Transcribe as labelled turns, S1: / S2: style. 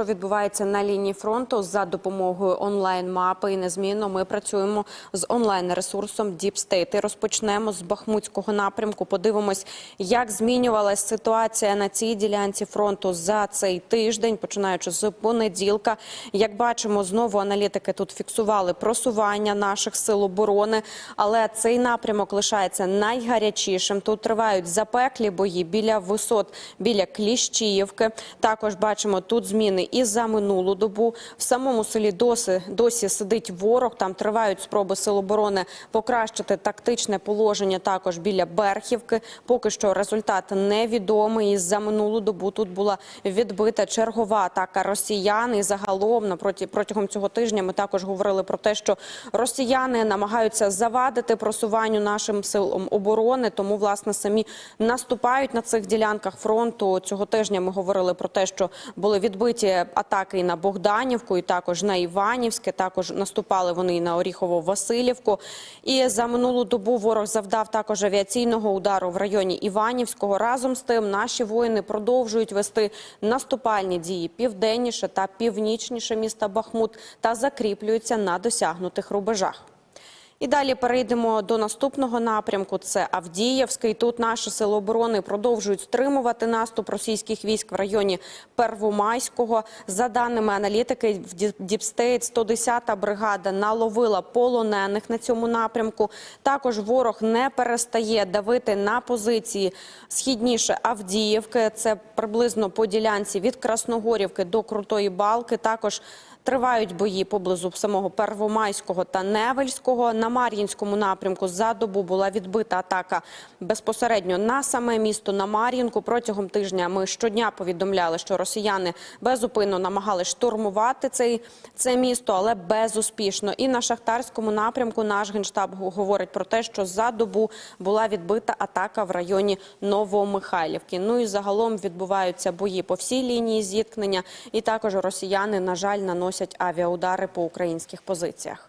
S1: Що відбувається на лінії фронту за допомогою онлайн-мапи і незмінно ми працюємо з онлайн-ресурсом Deep State. І розпочнемо з Бахмутського напрямку. Подивимось, як змінювалась ситуація на цій ділянці фронту за цей тиждень, починаючи з понеділка. Як бачимо, знову аналітики тут фіксували просування наших сил оборони, але цей напрямок лишається найгарячішим. Тут тривають запеклі бої біля висот, біля Кліщіївки. Також бачимо тут зміни і за минулу добу. В самому селі досі, досі сидить ворог. Там тривають спроби сил оборони покращити тактичне положення також біля Берхівки. Поки що результат невідомий. І за минулу добу тут була відбита чергова атака росіян. І загалом напроти протягом цього тижня ми також говорили про те, що росіяни намагаються завадити просуванню нашим силам оборони. Тому власне самі наступають на цих ділянках фронту. Цього тижня ми говорили про те, що були відбиті атаки і на Богданівку, і також на Іванівське. Також наступали вони і на Оріхово-Василівку. І за минулу добу ворог завдав також авіаційного удару в районі Іванівського. Разом з тим наші воїни продовжують вести наступальні дії південніше та північніше міста Бахмут та закріплюються на досягнутих рубежах. І далі перейдемо до наступного напрямку. Це Авдіївський. Тут наші сили оборони продовжують стримувати наступ російських військ в районі Первомайського. За даними аналітики, в Діпстейт 110-та бригада наловила полонених на цьому напрямку. Також ворог не перестає давити на позиції східніше Авдіївки. Це приблизно по ділянці від Красногорівки до Крутої Балки. Також Тривають бої поблизу самого Первомайського та Невельського. На Мар'їнському напрямку за добу була відбита атака безпосередньо на саме місто на Мар'їнку. Протягом тижня ми щодня повідомляли, що росіяни безупинно намагались штурмувати цей, це місто, але безуспішно. І на шахтарському напрямку наш генштаб говорить про те, що за добу була відбита атака в районі Новомихайлівки. Ну і загалом відбуваються бої по всій лінії зіткнення. І також росіяни, на жаль, наносять авіаудари по українських позиціях.